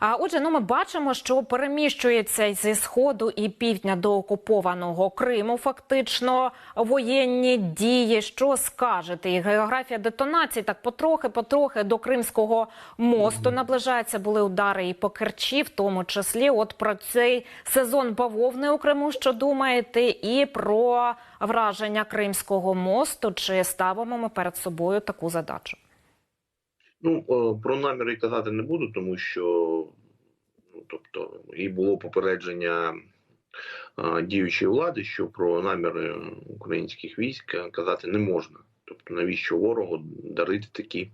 А отже, ну ми бачимо, що переміщується зі сходу і півдня до окупованого Криму. Фактично воєнні дії. Що скажете? І географія детонацій так потрохи, потрохи до Кримського мосту наближається. Були удари і по Керчі, в тому числі. От про цей сезон бавовни у Криму. Що думаєте, і про враження Кримського мосту? Чи ставимо ми перед собою таку задачу? Ну, е, про наміри казати не буду, тому що тобто, і було попередження діючої влади, що про наміри українських військ казати не можна. Тобто, навіщо ворогу дарити такі,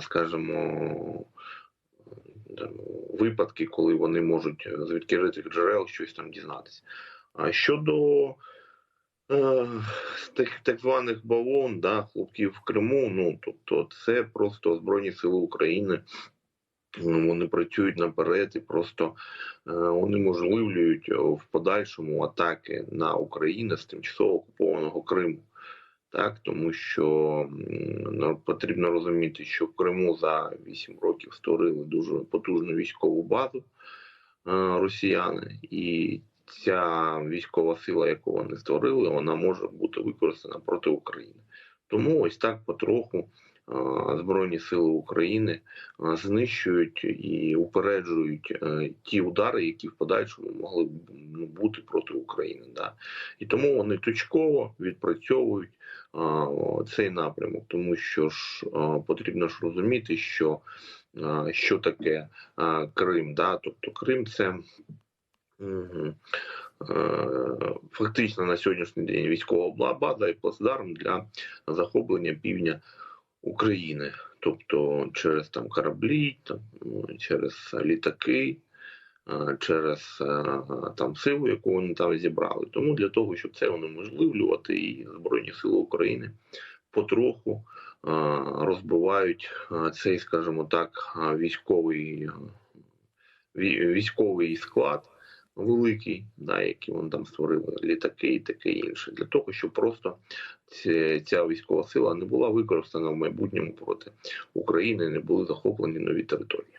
скажімо, випадки, коли вони можуть з відкритих джерел щось там дізнатися. А щодо е, так, так званих бавон, да, хлопків в Криму, ну тобто це просто Збройні Сили України. Вони працюють наперед і просто е, унеможливлюють е, в подальшому атаки на Україну з тимчасово окупованого Криму. Так, тому що потрібно розуміти, що в Криму за 8 років створили дуже потужну військову базу е, росіяни, і ця військова сила, яку вони створили, вона може бути використана проти України. Тому ось так потроху Збройні сили України е, знищують і упереджують е, ті удари, які в подальшому могли б ну, бути проти України. Да. І тому вони точково відпрацьовують цей напрямок, тому що ж потрібно ж розуміти, що, що таке Крим. Да? Тобто Крим це. Е, Фактично на сьогоднішній день військова база і плацдарм для захоплення півдня України, тобто через там кораблі, там, ну, через літаки, через там силу, яку вони там зібрали. Тому для того, щоб це унеможливлювати, і Збройні Сили України потроху розбивають цей, скажімо так, військовий, військовий склад. Великий, да, який вони там створили, літаки і таке інше, для того, щоб просто ця військова сила не була використана в майбутньому проти України, не були захоплені нові території.